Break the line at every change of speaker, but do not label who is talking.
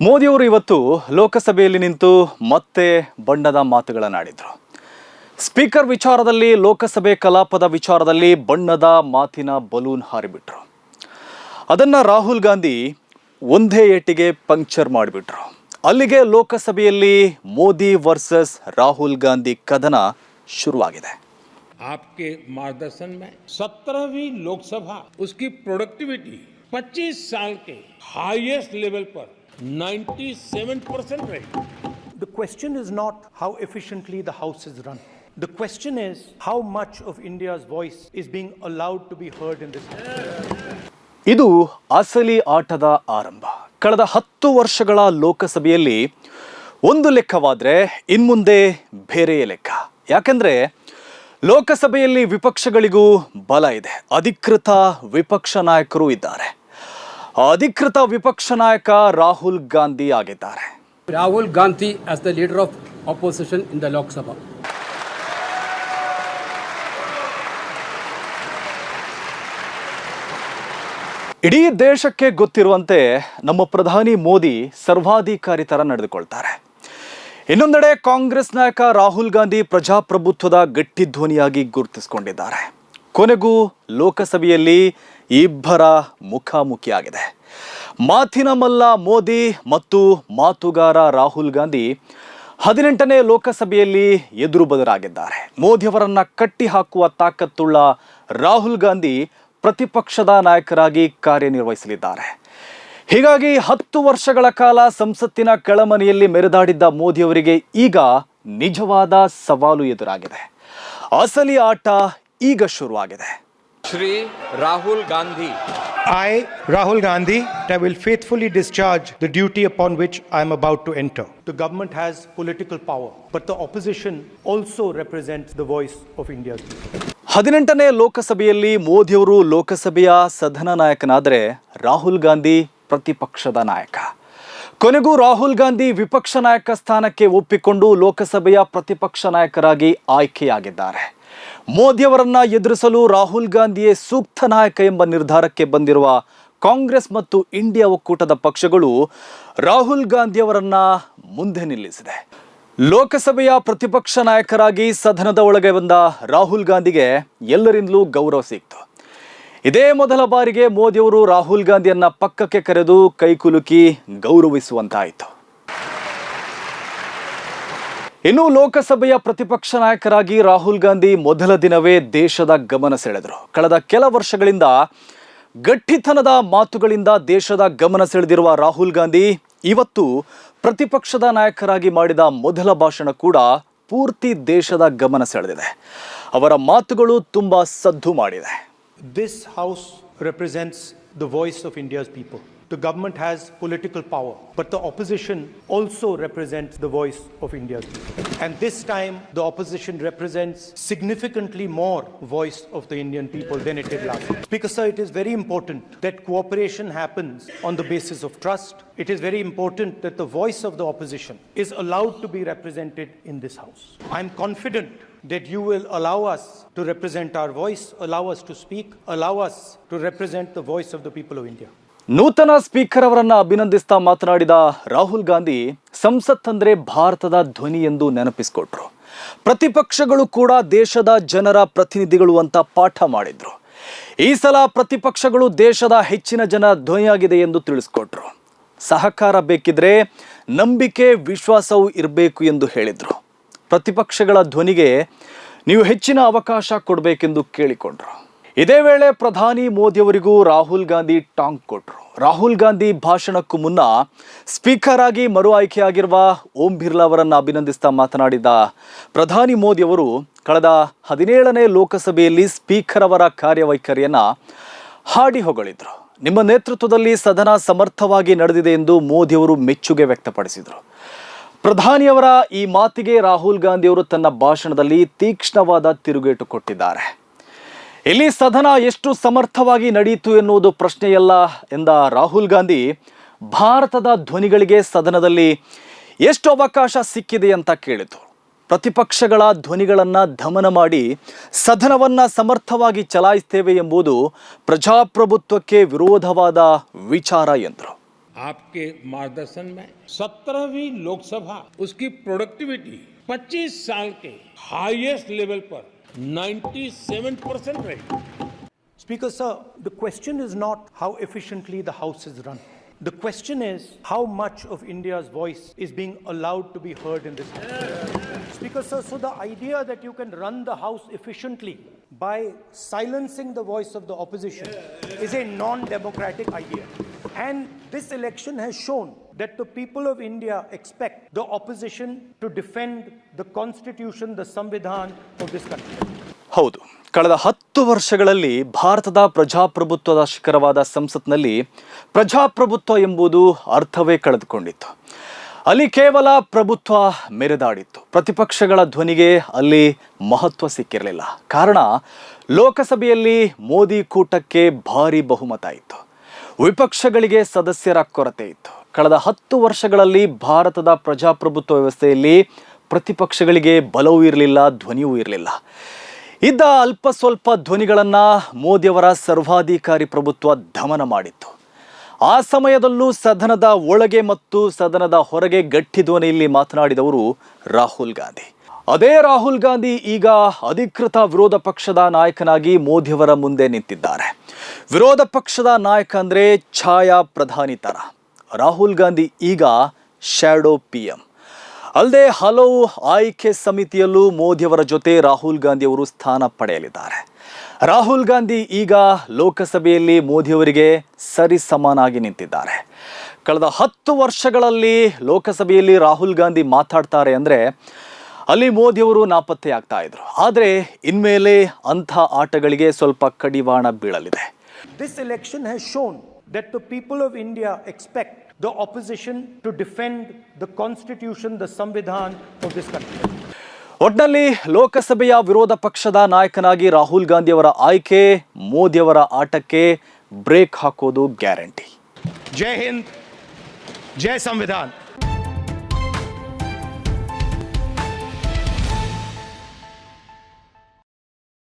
ಮೋದಿಯವರು ಇವತ್ತು ಲೋಕಸಭೆಯಲ್ಲಿ ನಿಂತು ಮತ್ತೆ ಬಣ್ಣದ ಮಾತುಗಳನ್ನಾಡಿದರು ಸ್ಪೀಕರ್ ವಿಚಾರದಲ್ಲಿ ಲೋಕಸಭೆ ಕಲಾಪದ ವಿಚಾರದಲ್ಲಿ ಬಣ್ಣದ ಮಾತಿನ ಬಲೂನ್ ಹಾರಿಬಿಟ್ರು ಅದನ್ನು ರಾಹುಲ್ ಗಾಂಧಿ ಒಂದೇ ಏಟಿಗೆ ಪಂಕ್ಚರ್ ಮಾಡಿಬಿಟ್ರು ಅಲ್ಲಿಗೆ ಲೋಕಸಭೆಯಲ್ಲಿ ಮೋದಿ ವರ್ಸಸ್ ರಾಹುಲ್ ಗಾಂಧಿ ಕದನ ಶುರುವಾಗಿದೆ
आपके मार्गदर्शन में सत्रहवीं लोकसभा उसकी प्रोडक्टिविटी 25 साल के हाईएस्ट लेवल पर 97% right.
The question is not how efficiently the House is run. The question is how much of India's voice is being allowed to be heard in this country.
ಇದು ಅಸಲಿ ಆಟದ ಆರಂಭ ಕಳೆದ ಹತ್ತು ವರ್ಷಗಳ ಲೋಕಸಭೆಯಲ್ಲಿ ಒಂದು ಲೆಕ್ಕವಾದರೆ ಇನ್ಮುಂದೆ ಬೇರೆಯೇ ಲೆಕ್ಕ ಯಾಕೆಂದರೆ ಲೋಕಸಭೆಯಲ್ಲಿ ವಿಪಕ್ಷಗಳಿಗೂ ಬಲ ಇದೆ ಅಧಿಕೃತ ವಿಪಕ್ಷ ನಾಯಕರು ಇದ್ದಾರೆ ಅಧಿಕೃತ ವಿಪಕ್ಷ ನಾಯಕ ರಾಹುಲ್ ಗಾಂಧಿ ಆಗಿದ್ದಾರೆ.
Rahul Gandhi as the leader of opposition in the Lok Sabha.
ಇಡೀ ದೇಶಕ್ಕೆ ಗೊತ್ತಿರುವಂತೆ ನಮ್ಮ ಪ್ರಧಾನಿ ಮೋದಿ ಸರ್ವಾಧಿಕಾರಿ ಥರ ನಡೆದುಕೊಳ್ತಾರೆ. ಇನ್ನೊಂದೆಡೆ ಕಾಂಗ್ರೆಸ್ ನಾಯಕ ರಾಹುಲ್ ಗಾಂಧಿ ಪ್ರಜಾಪ್ರಭುತ್ವದ ಗಟ್ಟಿ ಧ್ವನಿಯಾಗಿ ಗುರುತಿಸಿಕೊಂಡಿದ್ದಾರೆ. ಕೊನೆಗೂ ಲೋಕಸಭೆಯಲ್ಲಿ ಇಬ್ಬರ ಮುಖಾಮುಖಿಯಾಗಿದೆ. ಮಾತಿನ ಮಲ್ಲ ಮೋದಿ ಮತ್ತು ಮಾತುಗಾರ ರಾಹುಲ್ ಗಾಂಧಿ ಹದಿನೆಂಟನೇ ಲೋಕಸಭೆಯಲ್ಲಿ ಎದುರು ಬದರಾಗಿದ್ದಾರೆ ಮೋದಿಯವರನ್ನ ಕಟ್ಟಿ ಹಾಕುವ ತಾಕತ್ತುಳ್ಳ ರಾಹುಲ್ ಗಾಂಧಿ ಪ್ರತಿಪಕ್ಷದ ನಾಯಕರಾಗಿ ಕಾರ್ಯನಿರ್ವಹಿಸಲಿದ್ದಾರೆ. ಹೀಗಾಗಿ ಹತ್ತು ವರ್ಷಗಳ ಕಾಲ ಸಂಸತ್ತಿನ ಕೆಳಮನೆಯಲ್ಲಿ ಮೆರೆದಾಡಿದ್ದ ಮೋದಿಯವರಿಗೆ ಈಗ ನಿಜವಾದ ಸವಾಲು ಎದುರಾಗಿದೆ. ಅಸಲಿ ಆಟ ಈಗ ಶುರುವಾಗಿದೆ.
Shri Rahul Gandhi.
I, Rahul Gandhi, I will faithfully discharge the duty upon which I am about to enter. The government has political power, but the opposition also represents the voice of India's people.
ಹದಿನೆಂಟನೇ ಲೋಕಸಭೆಯಲ್ಲಿ ಮೋದಿಯವರು ಲೋಕಸಭೆಯ ಸದನ ನಾಯಕನಾದರೆ ರಾಹುಲ್ ಗಾಂಧಿ ಪ್ರತಿಪಕ್ಷದ ನಾಯಕ ಕೊನೆಗೂ ರಾಹುಲ್ ಗಾಂಧಿ ವಿಪಕ್ಷ ನಾಯಕ ಸ್ಥಾನಕ್ಕೆ ಒಪ್ಪಿಕೊಂಡು ಲೋಕಸಭೆಯ ಪ್ರತಿಪಕ್ಷ ನಾಯಕರಾಗಿ ಆಯ್ಕೆಯಾಗಿದ್ದಾರೆ. ಮೋದಿಯವರನ್ನ ಎದುರಿಸಲು ರಾಹುಲ್ ಗಾಂಧಿಯೇ ಸೂಕ್ತ ನಾಯಕ ಎಂಬ ನಿರ್ಧಾರಕ್ಕೆ ಬಂದಿರುವ ಕಾಂಗ್ರೆಸ್ ಮತ್ತು ಇಂಡಿಯಾ ಒಕ್ಕೂಟದ ಪಕ್ಷಗಳು ರಾಹುಲ್ ಗಾಂಧಿಯವರನ್ನ ಮುಂದೆ ನಿಲ್ಲಿಸಿದೆ. ಲೋಕಸಭೆಯ ಪ್ರತಿಪಕ್ಷ ನಾಯಕರಾಗಿ ಸದನದ ಒಳಗೆ ಬಂದ ರಾಹುಲ್ ಗಾಂಧಿಗೆ ಎಲ್ಲರಿಂದಲೂ ಗೌರವ ಸಿಕ್ತು. ಇದೇ ಮೊದಲ ಬಾರಿಗೆ ಮೋದಿಯವರು ರಾಹುಲ್ ಗಾಂಧಿಯನ್ನ ಪಕ್ಕಕ್ಕೆ ಕರೆದು ಕೈಕುಲುಕಿ ಗೌರವಿಸುವಂತಾಯಿತು. ಇನ್ನು ಲೋಕಸಭೆಯ ಪ್ರತಿಪಕ್ಷ ನಾಯಕರಾಗಿ ರಾಹುಲ್ ಗಾಂಧಿ ಮೊದಲ ದಿನವೇ ದೇಶದ ಗಮನ ಸೆಳೆದರು. ಕಳೆದ ಕೆಲ ವರ್ಷಗಳಿಂದ ಗಟ್ಟಿತನದ ಮಾತುಗಳಿಂದ ದೇಶದ ಗಮನ ಸೆಳೆದಿರುವ ರಾಹುಲ್ ಗಾಂಧಿ ಇವತ್ತು ಪ್ರತಿಪಕ್ಷದ ನಾಯಕರಾಗಿ ಮಾಡಿದ ಮೊದಲ ಭಾಷಣ ಕೂಡ ಪೂರ್ತಿ ದೇಶದ ಗಮನ ಸೆಳೆದಿದೆ. ಅವರ ಮಾತುಗಳು ತುಂಬ ಸದ್ದು ಮಾಡಿದೆ.
This House represents the voice of India's people. The government has political power, but the opposition also represents the voice of India's people. And this time, the opposition represents significantly more voice of the Indian people than it did last time. Speaker, sir, it is very important that cooperation happens on the basis of trust. It is very important that the voice of the opposition is allowed to be represented in this House. I'm confident that you will allow us to represent our voice, allow us to speak, allow us to represent the voice of the people of India.
ನೂತನ speaker ಅವರನ್ನ ಅಭಿನಂದಿಸ್ತಾ ಮಾತನಾಡಿದ ರಾಹುಲ್ ಗಾಂಧಿ ಸಂಸತ್ ಅಂದ್ರೆ ಭಾರತದ ಧ್ವನಿ ಎಂದು ನೆನಪಿಸಿಕೊಟ್ರು. ಪ್ರತಿಪಕ್ಷಗಳು ಕೂಡ ದೇಶದ ಜನರ ಪ್ರತಿನಿಧಿಗಳು ಅಂತ ಪಾಠ ಮಾಡಿದ್ರು. ಈ ಸಲ ಪ್ರತಿಪಕ್ಷಗಳು ದೇಶದ ಹೆಚ್ಚಿನ ಜನ ಧ್ವನಿಯಾಗಿದೆ ಎಂದು ತಿಳಿಸ್ಕೊಟ್ರು. ಸಹಕಾರ ಬೇಕಿದ್ರೆ ನಂಬಿಕೆ ವಿಶ್ವಾಸವೂ ಇರಬೇಕು ಎಂದು ಹೇಳಿದ್ರು. ಪ್ರತಿಪಕ್ಷಗಳ ಧ್ವನಿಗೆ ನೀವು ಹೆಚ್ಚಿನ ಅವಕಾಶ ಕೊಡಬೇಕೆಂದು ಕೇಳಿಕೊಂಡ್ರು. ಇದೇ ವೇಳೆ ಪ್ರಧಾನಿ ಮೋದಿಯವರಿಗೂ ರಾಹುಲ್ ಗಾಂಧಿ ಟಾಂಗ್ ಕೊಟ್ರು. ರಾಹುಲ್ ಗಾಂಧಿ ಭಾಷಣಕ್ಕೂ ಮುನ್ನ ಸ್ಪೀಕರ್ ಆಗಿ ಮರು ಆಯ್ಕೆಯಾಗಿರುವ ಓಂ ಬಿರ್ಲಾ ಅವರನ್ನು ಅಭಿನಂದಿಸ್ತಾ ಮಾತನಾಡಿದ ಪ್ರಧಾನಿ ಮೋದಿಯವರು ಕಳೆದ ಹದಿನೇಳನೇ ಲೋಕಸಭೆಯಲ್ಲಿ ಸ್ಪೀಕರ್ ಅವರ ಕಾರ್ಯವೈಖರಿಯನ್ನ ಹಾಡಿ ಹೊಗಳಿದ್ರು. ನಿಮ್ಮ ನೇತೃತ್ವದಲ್ಲಿ ಸದನ ಸಮರ್ಥವಾಗಿ ನಡೆದಿದೆ ಎಂದು ಮೋದಿಯವರು ಮೆಚ್ಚುಗೆ ವ್ಯಕ್ತಪಡಿಸಿದರು. ಪ್ರಧಾನಿಯವರ ಈ ಮಾತಿಗೆ ರಾಹುಲ್ ಗಾಂಧಿಯವರು ತನ್ನ ಭಾಷಣದಲ್ಲಿ ತೀಕ್ಷ್ಣವಾದ ತಿರುಗೇಟು ಕೊಟ್ಟಿದ್ದಾರೆ. ಇಲ್ಲಿ ಸದನ ಎಷ್ಟು ಸಮರ್ಥವಾಗಿ ನಡೆಯಿತು ಎನ್ನುವುದು ಪ್ರಶ್ನೆಯಲ್ಲ ಎಂದ ರಾಹುಲ್ ಗಾಂಧಿ, ಭಾರತದ ಧ್ವನಿಗಳಿಗೆ ಸದನದಲ್ಲಿ ಎಷ್ಟು ಅವಕಾಶ ಸಿಕ್ಕಿದೆ ಅಂತ ಕೇಳಿತು ಪ್ರತಿಪಕ್ಷಗಳ ಧ್ವನಿಗಳನ್ನು ದಮನ ಮಾಡಿ ಸದನವನ್ನು ಸಮರ್ಥವಾಗಿ ಚಲಾಯಿಸ್ತೇವೆ ಎಂಬುದು ಪ್ರಜಾಪ್ರಭುತ್ವಕ್ಕೆ ವಿರೋಧವಾದ ವಿಚಾರ ಎಂದರು.
आपके मार्गदर्शन में। सत्रहवीं लोकसभा। उसकी प्रोडक्टिविटी 25 साल के हाईएस्ट लेवल पर 97 परसेंट रहे।
Speaker sir the question is not how efficiently the house is run the question is how much of India's voice is being allowed to be heard in this speaker sir so the idea that you can run the house efficiently by silencing the voice of the opposition is a non democratic idea And this election has shown that the people of India expect the opposition to defend the constitution, the Samvidhan of this country.
ಹೌದು. ಕಳೆದ ಹತ್ತು ವರ್ಷಗಳಲ್ಲಿ ಭಾರತದ ಪ್ರಜಾಪ್ರಭುತ್ವದ ಶಿಖರವಾದ ಸಂಸತ್ನಲ್ಲಿ ಪ್ರಜಾಪ್ರಭುತ್ವ ಎಂಬುದು ಅರ್ಥವೇ ಕಳೆದುಕೊಂಡಿತ್ತು. ಅಲ್ಲಿ ಕೇವಲ ಪ್ರಭುತ್ವ ಮೆರೆದಾಡಿತ್ತು. ಪ್ರತಿಪಕ್ಷಗಳ ಧ್ವನಿಗೆ ಅಲ್ಲಿ ಮಹತ್ವ ಸಿಕ್ಕಿರಲಿಲ್ಲ. ಕಾರಣ ಲೋಕಸಭೆಯಲ್ಲಿ ಮೋದಿ ಕೂಟಕ್ಕೆ ಭಾರಿ ಬಹುಮತ ಇತ್ತು. ವಿಪಕ್ಷಗಳಿಗೆ ಸದಸ್ಯರ ಕೊರತೆ ಇತ್ತು. ಕಳೆದ ಹತ್ತು ವರ್ಷಗಳಲ್ಲಿ ಭಾರತದ ಪ್ರಜಾಪ್ರಭುತ್ವ ವ್ಯವಸ್ಥೆಯಲ್ಲಿ ಪ್ರತಿಪಕ್ಷಗಳಿಗೆ ಬಲವೂ ಇರಲಿಲ್ಲ, ಧ್ವನಿಯೂ ಇರಲಿಲ್ಲ. ಇದ್ದ ಅಲ್ಪ ಸ್ವಲ್ಪ ಧ್ವನಿಗಳನ್ನು ಮೋದಿಯವರ ಸರ್ವಾಧಿಕಾರಿ ಪ್ರಭುತ್ವ ದಮನ ಮಾಡಿತ್ತು. ಆ ಸಮಯದಲ್ಲೂ ಸದನದ ಒಳಗೆ ಮತ್ತು ಸದನದ ಹೊರಗೆ ಗಟ್ಟಿ ಧ್ವನಿಯಲ್ಲಿ ಮಾತನಾಡಿದವರು ರಾಹುಲ್ ಗಾಂಧಿ. ಅದೇ ರಾಹುಲ್ ಗಾಂಧಿ ಈಗ ಅಧಿಕೃತ ವಿರೋಧ ಪಕ್ಷದ ನಾಯಕನಾಗಿ ಮೋದಿಯವರ ಮುಂದೆ ನಿಂತಿದ್ದಾರೆ. ವಿರೋಧ ಪಕ್ಷದ ನಾಯಕ ಅಂದರೆ ಛಾಯಾ ಪ್ರಧಾನಿ ತರ. ರಾಹುಲ್ ಗಾಂಧಿ ಈಗ ಶ್ಯಾಡೋ ಪಿ ಎಂ ಅಲ್ಲದೆ ಹಲವು ಆಯ್ಕೆ ಸಮಿತಿಯಲ್ಲೂ ಮೋದಿಯವರ ಜೊತೆ ರಾಹುಲ್ ಗಾಂಧಿ ಅವರು ಸ್ಥಾನ ಪಡೆಯಲಿದ್ದಾರೆ. ರಾಹುಲ್ ಗಾಂಧಿ ಈಗ ಲೋಕಸಭೆಯಲ್ಲಿ ಮೋದಿಯವರಿಗೆ ಸರಿ ಸಮಾನಾಗಿ ನಿಂತಿದ್ದಾರೆ. ಕಳೆದ ಹತ್ತು ವರ್ಷಗಳಲ್ಲಿ ಲೋಕಸಭೆಯಲ್ಲಿ ರಾಹುಲ್ ಗಾಂಧಿ ಮಾತಾಡ್ತಾರೆ ಅಂದರೆ ಅಲ್ಲಿ ಮೋದಿಯವರು ನಾಪತ್ತೆ ಆಗ್ತಾ ಇದ್ರು ಆದರೆ ಇನ್ಮೇಲೆ ಅಂಥ ಆಟಗಳಿಗೆ ಸ್ವಲ್ಪ ಕಡಿವಾಣ ಬೀಳಲಿದೆ
this election has shown that the people of India expect the opposition to defend the constitution the Samvidhan of this country.
ಒಟ್ನಲ್ಲಿ ಲೋಕಸಭೆಯ ವಿರೋಧ ಪಕ್ಷದ ನಾಯಕನಾಗಿ ರಾಹುಲ್ ಗಾಂಧಿ ಅವರ ಆಯ್ಕೆ ಮೋದಿಯವರ ಆಟಕ್ಕೆ ಬ್ರೇಕ್ ಹಾಕೋದು ಗ್ಯಾರಂಟಿ
ಜೈ ಹಿಂದ್ ಜೈ Samvidhan.